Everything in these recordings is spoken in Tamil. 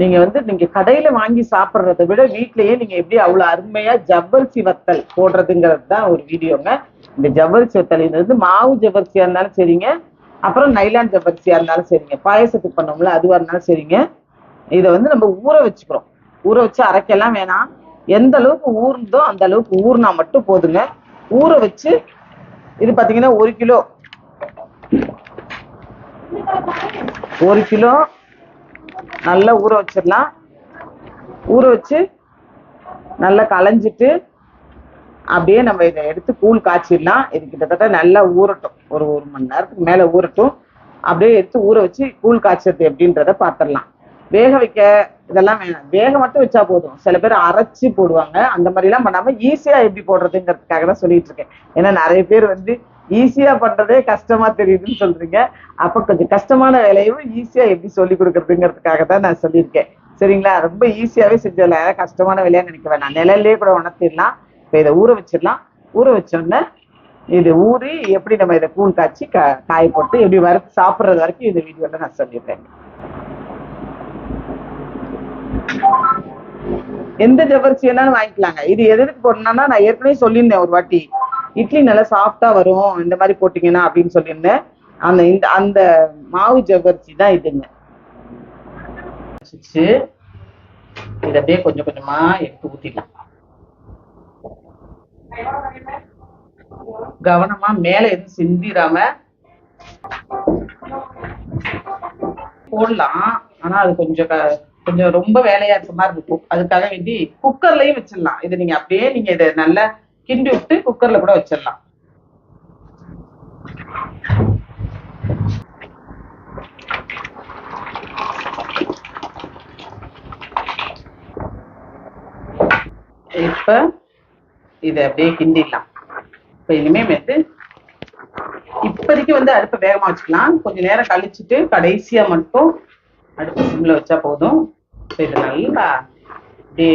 நீங்க வந்து நீங்க கடையில வாங்கி சாப்பிட்றத விட வீட்லயே நீங்க எப்படி அவ்வளவு அருமையா ஜவ்வரிசி வத்தல் போடுறதுங்கிறது தான் ஒரு வீடியோங்க. இந்த ஜவ்வரிசி வத்தல் இது வந்து மாவு ஜவ்வரிசியா இருந்தாலும் சரிங்க. அப்புறம் நைலான் ஜவ்வரிசியா இருந்தாலும் சரிங்க. பாயசத்துக்கு பண்ணோம்ல அதுவா இருந்தாலும் சரிங்க. இதை வந்து நம்ம ஊற வச்சுக்கிறோம். ஊற வச்சு அரைக்கலாம் வேணாம். எந்த அளவுக்கு ஊர்ந்தோ அந்த அளவுக்கு ஊறினா மட்டும் போதுங்க. ஊற வச்சு இது பாத்தீங்கன்னா ஒரு கிலோ ஒரு கிலோ நல்லா ஊற வச்சிடலாம். ஊற வச்சு நல்லா களைஞ்சிட்டு அப்படியே நம்ம இதை எடுத்து கூழ் காய்ச்சிடலாம். இது கிட்டத்தட்ட நல்லா ஊறட்டும். ஒரு ஒரு மணி நேரத்துக்கு மேலே ஊறட்டும். அப்படியே எடுத்து ஊற வச்சு கூழ் காய்ச்சறது எப்படின்றத பார்த்துடலாம். வேக வைக்க இதெல்லாம் வேணாம். வேக மட்டும் வச்சா போதும். சில பேர் அரைச்சி போடுவாங்க. அந்த மாதிரிலாம் பண்ணாம ஈஸியா எப்படி போடுறதுங்கிறதுக்காக தான் சொல்லிட்டு இருக்கேன். ஏன்னா நிறைய பேர் வந்து ஈஸியா பண்றதே கஷ்டமா தெரியுதுன்னு சொல்றீங்க. அப்ப கொஞ்சம் கஷ்டமான வேலையும் ஈஸியா எப்படி சொல்லி கொடுக்கறதுங்கிறதுக்காக தான் நான் சொல்லியிருக்கேன். சரிங்களா? ரொம்ப ஈஸியாவே செஞ்சிடலாம் கஷ்டமான வேலையா நினைக்க வேணாம். நிழல்லே கூட உணர்த்திடலாம். இப்போ இதை ஊற வச்சிடலாம். ஊற வச்சோடனே இது ஊறி எப்படி நம்ம இதை கூழ் காய்ச்சி கா காய போட்டு எப்படி வறுத்து சாப்பிட்றது வரைக்கும் இந்த வீடியோல நான் சொல்லிடுறேன். எந்த ஜவ்வரிசி வேணாலும் வாங்கிக்கலாங்க. இது எதுக்கு போடணும்னா நான் ஏற்கனவே சொல்லியிருந்தேன் ஒரு வாட்டி. இட்லி நல்லா சாஃப்டா வரும் இந்த மாதிரி போட்டீங்கன்னா அப்படின்னு சொல்லியிருந்தேன். அந்த இந்த அந்த மாவு ஜவ்வரிசி தான் இதுங்க. வச்சு இதை அப்படியே கொஞ்சம் கொஞ்சமா எடுத்து ஊத்திடலாம். கவனமா மேல எதுவும் சிந்திராம போடலாம். ஆனா அது கொஞ்சம் க- கொஞ்சம் ரொம்ப வேலையா இருக்க மாதிரி இருக்கும். அதுக்காக வேண்டி குக்கர்லயும் வச்சிடலாம். இது நீங்க அப்படியே நீங்க இதை நல்லா கிண்டி விட்டு குக்கர்ல கூட வச்சிடலாம். இப்ப இதை அப்படியே கிண்டிடலாம். இப்ப இனிமே வந்து இப்போதைக்கு வந்து அடுப்பை வேகமா வச்சுக்கலாம். கொஞ்ச நேரம் கழிச்சிட்டு கடைசியா மட்டும் அடுப்பு சிம்ல வச்சா போதும். இப்ப இது நல்லா அப்படியே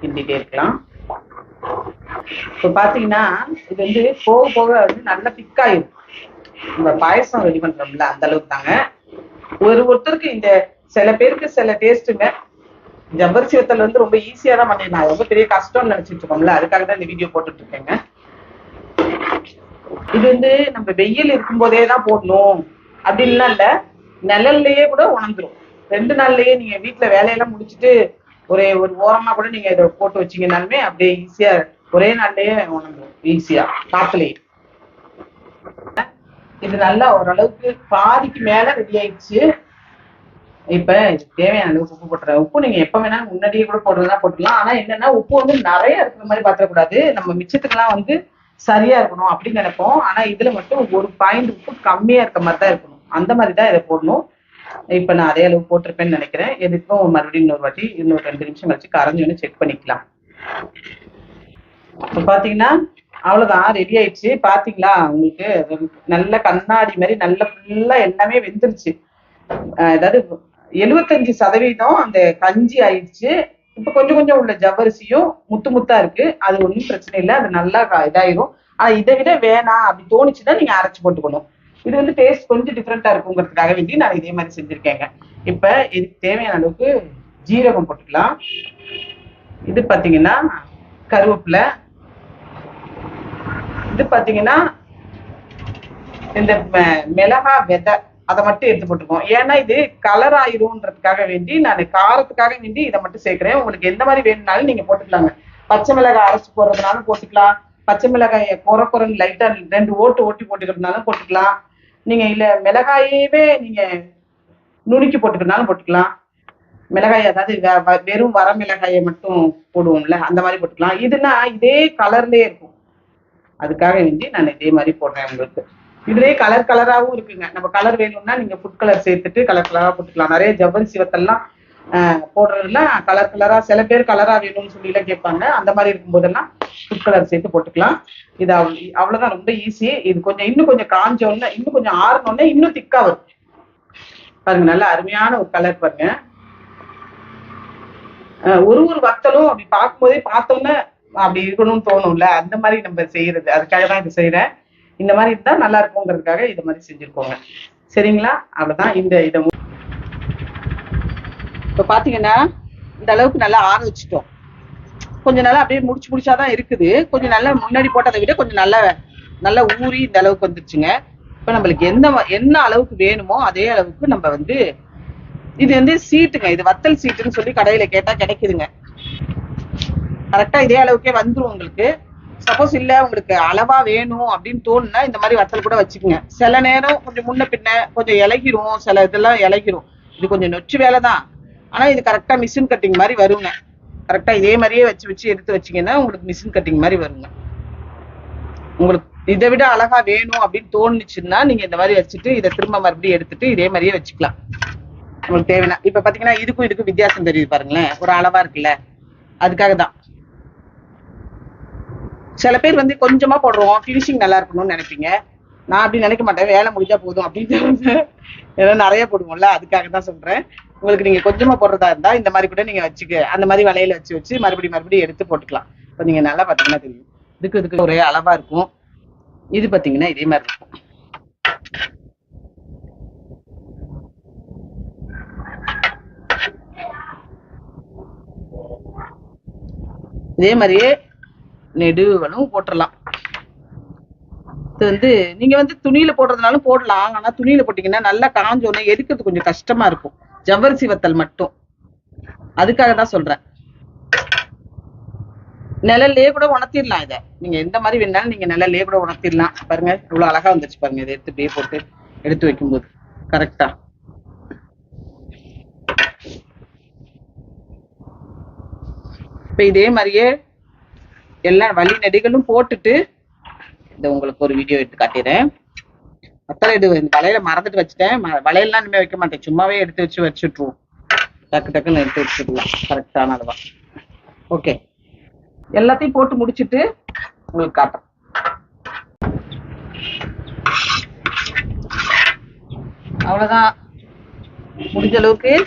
கிண்டிட்டே இருக்கலாம். இப்போ பாத்தீங்கன்னா இது வந்து போக போக வந்து நல்லா திக்காயிரும் நம்ம பாயசம் ரெடி பண்றோம்ல அந்த அளவுக்கு தாங்க. ஒரு ஒருத்தருக்கு இந்த சில பேருக்கு சில டேஸ்ட்டுங்க ஜவ்வரிசி வத்தல் வந்து ரொம்ப ஈஸியா தான் பண்ணிடலாம். ரொம்ப பெரிய கஷ்டம்னு நினைச்சிட்டு இருக்கோம்ல அதுக்காக தான் இந்த வீடியோ போட்டுட்டு இருக்கேங்க. இது வந்து நம்ம வெயில் இருக்கும் போதே தான் போடணும். அப்படின்லாம் இல்ல நிழல்லையே கூட உணர்ந்துரும். ரெண்டு நாள்லயே நீங்க வீட்டுல வேலையெல்லாம் முடிச்சிட்டு ஒரே ஒரு ஓரமா கூட நீங்க இதை போட்டு வச்சீங்கன்னாலுமே அப்படியே ஈஸியா ஒரே நாள்லயே உணர்ந்துடும் ஈஸியா காத்துலயே இது நல்லா ஓரளவுக்கு பாதிக்கு மேல ரெடி ஆயிடுச்சு. இப்ப தேவையான அளவுக்கு உப்பு போட்டுறேன் உப்பு நீங்க எப்ப வேணாலும் முன்னாடியே கூட போடுறதா போட்டுக்கலாம். ஆனா என்னன்னா உப்பு வந்து நிறைய இருக்கிற மாதிரி பாத்திரக்கூடாது நம்ம மிச்சத்துக்கெல்லாம் வந்து சரியா இருக்கணும் அப்படின்னு நினைப்போம். ஆனா இதுல மட்டும் ஒரு பாயிண்ட் உப்பு கம்மியா இருக்க மாதிரி தான் இருக்கணும். அந்த மாதிரி தான் இதை போடணும். இப்ப நான் அதே அளவு போட்டிருப்பேன்னு நினைக்கிறேன். எதுக்கும் மறுபடியும் இன்னொரு வாட்டி இன்னொரு ரெண்டு நிமிஷம் கழிச்சு கரைஞ்சோன்னு செக் பண்ணிக்கலாம். இப்போ பார்த்தீங்கன்னா அவ்வளோதான் ரெடி ஆயிடுச்சு. பார்த்தீங்களா உங்களுக்கு நல்ல கண்ணாடி மாதிரி நல்ல ஃபுல்லாக எல்லாமே வெந்துருச்சு. அதாவது எழுபத்தஞ்சு சதவீதம் அந்த கஞ்சி ஆயிடுச்சு. இப்போ கொஞ்சம் கொஞ்சம் உள்ள ஜவ்வரிசியும் முத்து முத்தா இருக்கு. அது ஒன்றும் பிரச்சனை இல்லை. அது நல்லா க- இதாயிரும். ஆனால் இதை விட வேணாம் அப்படி தோணுச்சுன்னா நீங்க அரைச்சி போட்டுக்கணும். இது வந்து டேஸ்ட் கொஞ்சம் டிஃப்ரெண்டா இருக்குங்கிறதுக்காக வேண்டி நான் இதே மாதிரி செஞ்சிருக்கேங்க. இப்ப இதுக்கு தேவையான அளவுக்கு ஜீரகம் போட்டுக்கலாம். இது பாத்தீங்கன்னா கருவேப்பிலை இது பாத்தீங்கன்னா இந்த மிளகா விதை அதை மட்டும் எடுத்து போட்டுக்கோம் ஏன்னா இது கலர் ஆயிரும்ன்றதுக்காக வேண்டி நான் காரத்துக்காக வேண்டி இதை மட்டும் சேர்க்கிறேன். உங்களுக்கு எந்த மாதிரி வேணும்னாலும் நீங்க போட்டுக்கலாங்க. பச்சை மிளகாய் அரைச்சு போடுறதுனாலும் போட்டுக்கலாம். பச்சை மிளகாயை குறை குறைன்னு லைட்டா ரெண்டு ஓட்டு ஓட்டி போட்டுக்கிறதுனாலும் போட்டுக்கலாம். நீங்க இல்ல மிளகாயவே நீங்க நுணுக்கி போட்டுக்கிறதுனாலும் போட்டுக்கலாம். மிளகாய் அதாவது வ- வெறும் வர மிளகாயை மட்டும் போடுவோம்ல அந்த மாதிரி போட்டுக்கலாம். இதுனா இதே கலர்லயே இருக்கும். அதுக்காக வேண்டி நான் இதே மாதிரி போடுறேன் உங்களுக்கு. இதுலயே கலர் கலராகவும் இருக்குங்க. நம்ம கலர் வேணும்னா நீங்க ஃபுட் கலர் சேர்த்துட்டு கலர் கலரா போட்டுக்கலாம். நிறைய ஜவ்வரி சிவத்தெல்லாம் போடுறதுலாம் கலர் கலரா சில பேர் கலரா வேணும்னு சொல்லி எல்லாம் கேட்பாங்க. அந்த மாதிரி இருக்கும்போதெல்லாம் ஃபுட் கலர் சேர்த்து போட்டுக்கலாம். இது அவ்வளவுதான். ரொம்ப ஈஸி இது கொஞ்சம் இன்னும் கொஞ்சம் காஞ்சோன்னு இன்னும் கொஞ்சம் ஆறணும்னா இன்னும் திக்கா வரும். பாருங்க நல்ல அருமையான ஒரு கலர் பாருங்க. ஒரு ஒரு வத்தலும் அப்படி பார்க்கும்போதே பார்த்தோன்னே அப்படி இருக்கணும்னு தோணும்ல அந்த மாதிரி நம்ம செய்யறது அதுக்காக தான் இது செய்யறேன் இந்த மாதிரி இருந்தா நல்லா இருக்குங்கிறதுக்காக இது மாதிரி செஞ்சிருக்கோங்க. சரிங்களா? அவ்வளவுதான். இந்த இதை இப்ப இப்போ பார்த்தீங்கன்னா இந்த அளவுக்கு நல்லா ஆற வச்சுட்டோம் கொஞ்சம் நல்லா அப்படியே முடிச்சு முடிச்சாதான் இருக்குது. கொஞ்சம் நல்லா முன்னாடி போட்டதை விட கொஞ்சம் நல்லா நல்லா ஊறி இந்த அளவுக்கு வந்துருச்சுங்க. இப்போ நம்மளுக்கு எந்த என்ன அளவுக்கு வேணுமோ அதே அளவுக்கு நம்ம வந்து இது வந்து சீட்டுங்க. இது வத்தல் சீட்டுன்னு சொல்லி கடையில கேட்டா கிடைக்குதுங்க. கரெக்டா இதே அளவுக்கே வந்துரும் உங்களுக்கு. சப்போஸ் இல்ல உங்களுக்கு அளவா வேணும் அப்படின்னு தோணுனா இந்த மாதிரி வத்தல் கூட வச்சுக்கோங்க. சில நேரம் கொஞ்சம் முன்ன பின்ன கொஞ்சம் இலகிரும். சில இதெல்லாம் இலகிரும். இது கொஞ்சம் நொச்சு வேலை தான். ஆனா இது கரெக்டா மிஷின் கட்டிங் மாதிரி வருங்க. கரெக்டா இதே மாதிரியே வச்சு வச்சு எடுத்து வச்சீங்கன்னா உங்களுக்கு மிஷின் கட்டிங் மாதிரி வருங்க. உங்களுக்கு இதை விட அழகா வேணும் அப்படின்னு தோணுச்சுன்னா நீங்க இந்த மாதிரி வச்சுட்டு இதை திரும்ப மறுபடியும் எடுத்துட்டு இதே மாதிரியே வச்சுக்கலாம். உங்களுக்கு தேவையான இப்ப பாத்தீங்கன்னா இதுக்கும் இதுக்கும் வித்தியாசம் தெரியுது பாருங்களேன். ஒரு அளவா இருக்குல்ல. அதுக்காக தான். சில பேர் வந்து கொஞ்சமா போடுறோம் ஃபினிஷிங் நல்லா இருக்கணும்னு நினைப்பீங்க. நான் அப்படி நினைக்க மாட்டேன் வேலை முடிஞ்சா போதும் அப்படின்னு ஏன்னா நிறைய போடுவோம்ல அதுக்காக தான் சொல்றேன். உங்களுக்கு நீங்க கொஞ்சமா போடுறதா இருந்தா இந்த மாதிரி கூட நீங்க வச்சுக்க அந்த மாதிரி வலையில வச்சு வச்சு மறுபடியும் மறுபடியும் எடுத்து போட்டுக்கலாம். இப்போ நீங்க நல்லா பாத்தீங்கன்னா தெரியும். இதுக்கு இதுக்கு ஒரே அளவா இருக்கும். இது பாத்தீங்கன்னா இதே மாதிரி இருக்கும். இதே மாதிரியே நெடுவலும் போட்டுடலாம் இது வந்து நீங்க வந்து துணியில போடுறதுனாலும் போடலாம். ஆனா துணியில போட்டீங்கன்னா நல்லா காஞ்ச உடனே எடுக்கிறது கொஞ்சம் கஷ்டமா இருக்கும். ஜவ்வரிசி வத்தல் மட்டும். அதுக்காக தான் சொல்றேன். நிழல்லையே கூட உணர்த்திடலாம் இதை. நீங்க எந்த மாதிரி வேணாலும் நீங்க நிழல்லையே கூட உணர்த்திடலாம். பாருங்க இவ்வளவு அழகா வந்துருச்சு பாருங்க. இதை எடுத்து இப்படியே போட்டு எடுத்து வைக்கும்போது. கரெக்டா இப்ப இதே மாதிரியே எல்லா வழி நெடிகளும் போட்டுட்டு இதை உங்களுக்கு ஒரு வீடியோ எடுத்து காட்டிடுறேன். அத்தனை இது இந்த வலையில மறந்துட்டு வச்சுட்டேன். ம- வலையெல்லாம் இனிமே வைக்க மாட்டேன். சும்மாவே எடுத்து வச்சு வச்சுட்ருவோம் டக்கு டக்குன்னு எடுத்து வச்சுடலாம் கரெக்டான அளவா. ஓகே எல்லாத்தையும் போட்டு முடிச்சிட்டு உங்களுக்கு காட்டுறேன். அவ்வளோதான் முடிஞ்ச அளவுக்கு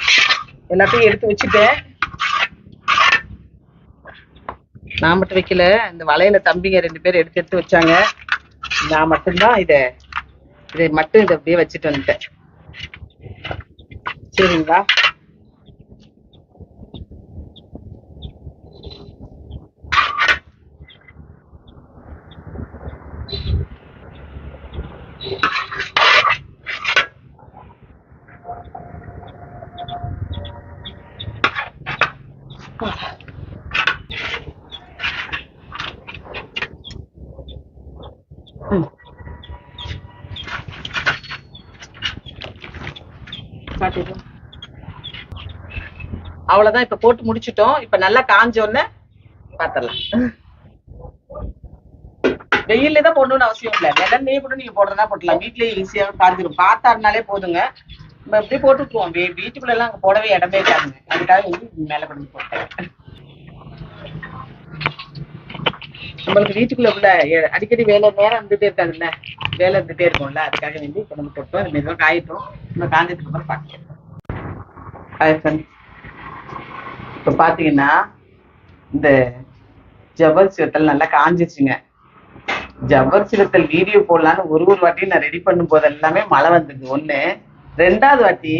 எல்லாத்தையும் எடுத்து வச்சுட்டேன். நான் மட்டும் வைக்கல இந்த வலையில தம்பிங்க ரெண்டு பேரும் எடுத்து எடுத்து வச்சாங்க. நான் மட்டும்தான் இத இதை மட்டும் இதை அப்படியே வச்சுட்டு வந்துட்டேன். சரிங்களா? அவ்வளவுதான் இப்ப போட்டு முடிச்சிட்டோம். இப்ப நல்லா காஞ்ச உடனே பாத்திரலாம். வெயில்ல தான் போடணும்னு அவசியம் இல்ல. நிழல்லையே கூட நீங்க போடுறதா போட்டலாம். வீட்லயே ஈஸியா காஞ்சிரும். பார்த்தாருனாலே போதுங்க. நம்ம எப்படி போட்டுக்குவோம் வீட்டுக்குள்ள எல்லாம் அங்க போடவே இடமே இருக்காதுங்க அதுக்காக வந்து மேல கொண்டு வந்து போட்டேன். நம்மளுக்கு வீட்டுக்குள்ள உள்ள அடிக்கடி வேலை நேரம் இருந்துட்டே இருக்காதுல்ல. வேலை இருந்துட்டே இருக்கும்ல. அதுக்காக வேண்டி இப்ப நம்ம போட்டோம். அது மெதுவாக காயிட்டோம். நம்ம காஞ்சதுக்கு அப்புறம் பார்க்கலாம் ஹாய் ஃப்ரெண்ட்ஸ் இப்போ பார்த்தீங்கன்னா இந்த ஜவர் சிவத்தல் நல்லா காஞ்சிச்சுங்க ஜவ்வர் சிவத்தல் வீடியோ போடலான்னு ஒரு ஒரு வாட்டியும் நான் ரெடி பண்ணும் போது எல்லாமே மழை வந்தது. ஒண்ணு ரெண்டாவது வாட்டி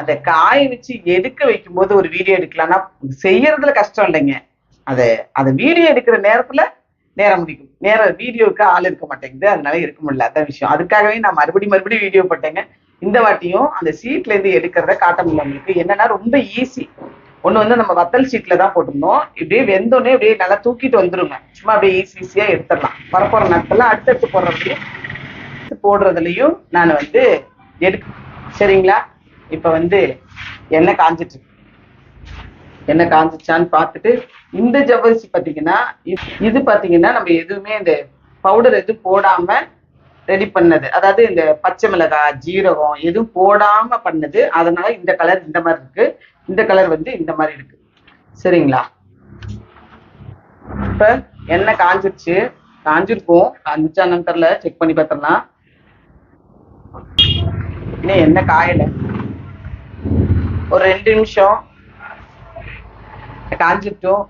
அந்த காய வச்சு எடுக்க வைக்கும்போது ஒரு வீடியோ எடுக்கலாம்னா செய்யறதுல கஷ்டம் இல்லைங்க. அதை அந்த வீடியோ எடுக்கிற நேரத்துல நேரம் முடிக்கும். நேரம் வீடியோவுக்கு ஆள் இருக்க மாட்டேங்குது. அதனால இருக்க முடியல. அதான் விஷயம். அதுக்காகவே நான் மறுபடியும் மறுபடியும் வீடியோ போட்டேங்க. இந்த வாட்டியும் அந்த சீட்ல இருந்து எடுக்கிறத காட்ட முடியல உங்களுக்கு. என்னன்னா ரொம்ப ஈஸி ஒண்ணு வந்து நம்ம வத்தல் சீட்ல தான் போட்டிருந்தோம். இப்படியே வெந்தோடனே அப்படியே நல்லா தூக்கிட்டு வந்துருங்க. சும்மா அப்படியே ஈஸி ஈஸியா எடுத்துடலாம். வரப்போற நேரத்துல அடுத்தடுத்து போடுறதுலயும் போடுறதுலயும் நான் வந்து எடுக்க சரிங்களா? இப்ப வந்து எண்ணெய் காஞ்சிட்டு எண்ணெய் காஞ்சிச்சான்னு பார்த்துட்டு இந்த ஜவ்வரிசி பாத்தீங்கன்னா இது- இது பாத்தீங்கன்னா நம்ம எதுவுமே இந்த பவுடர் எதுவும் போடாம ரெடி பண்ணது. அதாவது இந்த பச்சை மிளகாய் ஜீரகம் எதுவும் போடாம பண்ணது. அதனால இந்த கலர் இந்த மாதிரி இருக்கு. இந்த கலர் வந்து இந்த மாதிரி இருக்கு. சரிங்களா? இப்ப எண்ணெய் காஞ்சிருச்சு? காஞ்சிருக்கும். காஞ்சிச்சான்னு தெரியல. செக் பண்ணி பார்த்துடலாம். இன்னும் என்ன காயல? ஒரு ரெண்டு நிமிஷம். காஞ்சிட்டும்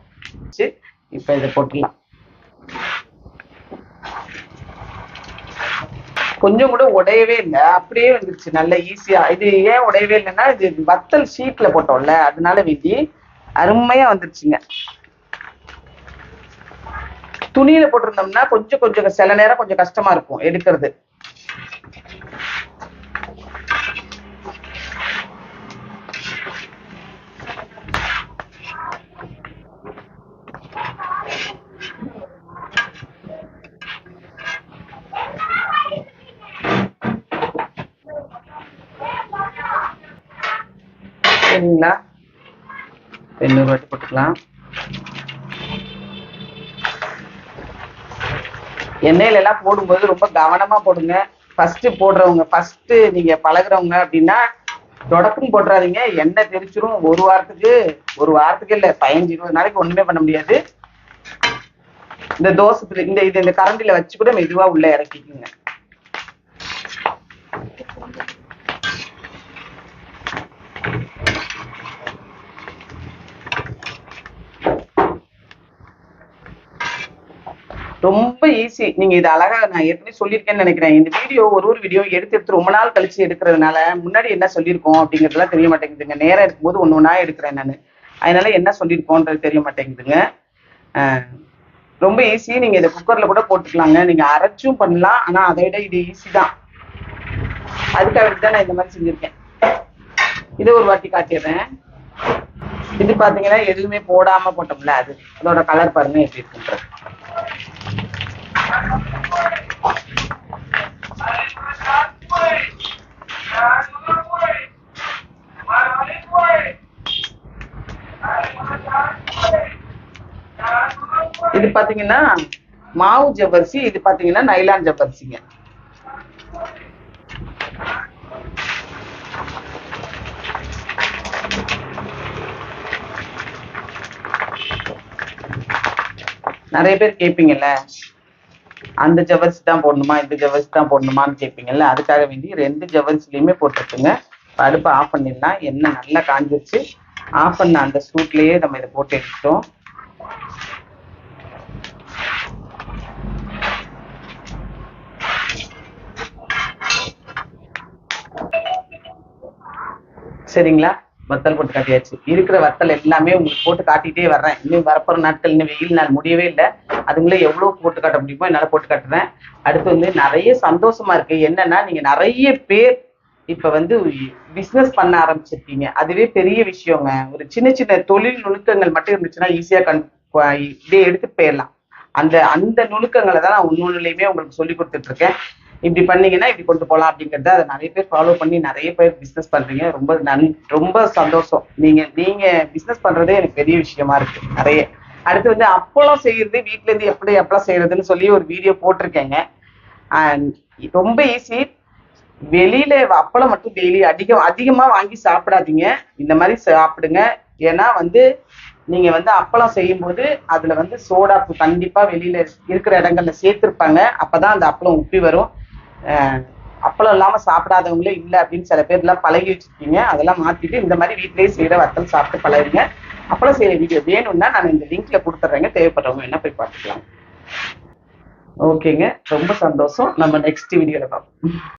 இப்ப இதை போட்டுடலாம். கொஞ்சம் கூட உடையவே இல்லை. அப்படியே வந்துருச்சு. நல்ல ஈஸியா இது ஏன் உடையவே இல்லைன்னா இது வத்தல் ஷீட்ல போட்டோம்ல அதனால விதி அருமையா வந்துருச்சுங்க. துணியில போட்டிருந்தோம்னா கொஞ்சம் கொஞ்சம் சில நேரம் கொஞ்சம் கஷ்டமா இருக்கும் எடுக்கிறது. சரிங்களா எண்ணூறு வாட்டி போட்டுக்கலாம். எண்ணெயில எல்லாம் போடும்போது ரொம்ப கவனமா போடுங்க. ஃபர்ஸ்ட் போடுறவங்க ஃபர்ஸ்ட் நீங்க பழகுறவங்க அப்படின்னா தொடக்கம் போட்டுறாதீங்க. எண்ணெய் தெரிச்சிரும் ஒரு வாரத்துக்கு ஒரு வாரத்துக்கு இல்ல பதினஞ்சு இருபது நாளைக்கு ஒண்ணுமே பண்ண முடியாது. இந்த தோசை இந்த இது இந்த கரண்டில வச்சு கூட மெதுவா உள்ள இறக்கிக்குங்க. ரொம்ப ஈஸி நீங்க இது அழகா நான் ஏற்கனவே சொல்லியிருக்கேன்னு நினைக்கிறேன். இந்த வீடியோ ஒரு ஒரு வீடியோ எடுத்து எடுத்து ரொம்ப நாள் கழிச்சு எடுக்கிறதுனால முன்னாடி என்ன சொல்லியிருக்கோம் அப்படிங்கறதுலாம் தெரிய மாட்டேங்குதுங்க. நேரம் இருக்கும்போது ஒன்று ஒன்றா எடுக்கிறேன் நான். அதனால என்ன சொல்லியிருக்கோன்றது தெரிய மாட்டேங்குதுங்க. ஆஹ் ரொம்ப ஈஸி நீங்க இதை குக்கர்ல கூட போட்டுக்கலாங்க. நீங்க அரைச்சும் பண்ணலாம். ஆனா அதை விட இது ஈஸி தான். அதுக்காக தான் நான் இந்த மாதிரி செஞ்சிருக்கேன். இதை ஒரு வாட்டி காட்டிடுறேன். இது பாத்தீங்கன்னா எதுவுமே போடாம போட்டோம்ல அது. அதோட கலர் பாருங்க எப்படி இருக்குன்றது. இது பாத்தீங்கன்னா மாவு ஜவ்வரிசி இது பாத்தீங்கன்னா நைலான் ஜவ்வரிசிங்க. நிறைய பேர் கேட்பீங்கல்ல அந்த ஜவர்ஸ் தான் போடணுமா இந்த ஜவர்ஸ் தான் போடணுமான்னு கேட்பீங்கல்ல அதுக்காக வேண்டி ரெண்டு ஜவ்வரிசிலையுமே போட்டுருக்குங்க அடுப்பை ஆஃப் பண்ணிடலாம். எண்ணெய் நல்லா காஞ்சிருச்சு. ஆஃப் பண்ண அந்த சூட்லயே நம்ம இதை போட்டு எடுத்துட்டோம். சரிங்களா? வத்தல் போட்டு காட்டியாச்சு. இருக்கிற வத்தல் எல்லாமே உங்களுக்கு போட்டு காட்டிட்டே வர்றேன். இன்னும் வரப்போற நாட்கள் இன்னும் வெயில் நாள் முடியவே இல்லை. அதுங்களே எவ்வளவு போட்டு காட்ட முடியுமோ என்னால போட்டு காட்டுறேன். அடுத்து வந்து நிறைய சந்தோஷமா இருக்கு. என்னன்னா நீங்க நிறைய பேர் இப்ப வந்து பிசினஸ் பண்ண ஆரம்பிச்சிருக்கீங்க. அதுவே பெரிய விஷயங்க. ஒரு சின்ன சின்ன தொழில் நுணுக்கங்கள் மட்டும் இருந்துச்சுன்னா ஈஸியா கண் இதே எடுத்துட்டு போயிடலாம். அந்த அந்த நுணுக்கங்களை தான் நான் ஒன்னொன்னுலையுமே உங்களுக்கு சொல்லி கொடுத்துட்டு இருக்கேன். இப்படி பண்ணீங்கன்னா இப்படி கொண்டு போகலாம் அப்படிங்கறத அதை நிறைய பேர் ஃபாலோ பண்ணி நிறைய பேர் பிஸ்னஸ் பண்றீங்க. ரொம்ப நன் ரொம்ப சந்தோஷம். நீங்க நீங்க பிஸ்னஸ் பண்றதே எனக்கு பெரிய விஷயமா இருக்கு. நிறைய. அடுத்து வந்து அப்பளம் செய்யறது வீட்ல இருந்து எப்படி அப்பளம் செய்யறதுன்னு சொல்லி ஒரு வீடியோ போட்டிருக்கேங்க. ரொம்ப ஈஸி வெளியில அப்பளம் மட்டும் டெய்லி அதிகம் அதிகமா வாங்கி சாப்பிடாதீங்க. இந்த மாதிரி சாப்பிடுங்க. ஏன்னா வந்து நீங்க வந்து அப்பளம் செய்யும்போது அதுல வந்து சோடாப்பு கண்டிப்பா வெளியில இருக்கிற இடங்கள்ல சேர்த்திருப்பாங்க. அப்பதான் அந்த அப்பளம் உப்பி வரும். அப்பளம் இல்லாம சாப்பிடாதவங்களே இல்ல அப்படின்னு சில பேர் எல்லாம் பழகி வச்சிருக்கீங்க. அதெல்லாம் மாத்திட்டு இந்த மாதிரி வீட்லயே செய்யற வத்தல் சாப்பிட்டு பழகுங்க. அப்பளம் செய்யற வீடியோ வேணும்னா நான் இந்த லிங்க்ல கொடுத்துட்றேங்க தேவைப்படுறவங்க என்ன போய் பார்த்துக்கலாம். ஓகேங்க. ரொம்ப சந்தோஷம். நம்ம நெக்ஸ்ட் வீடியோல பார்ப்போம்.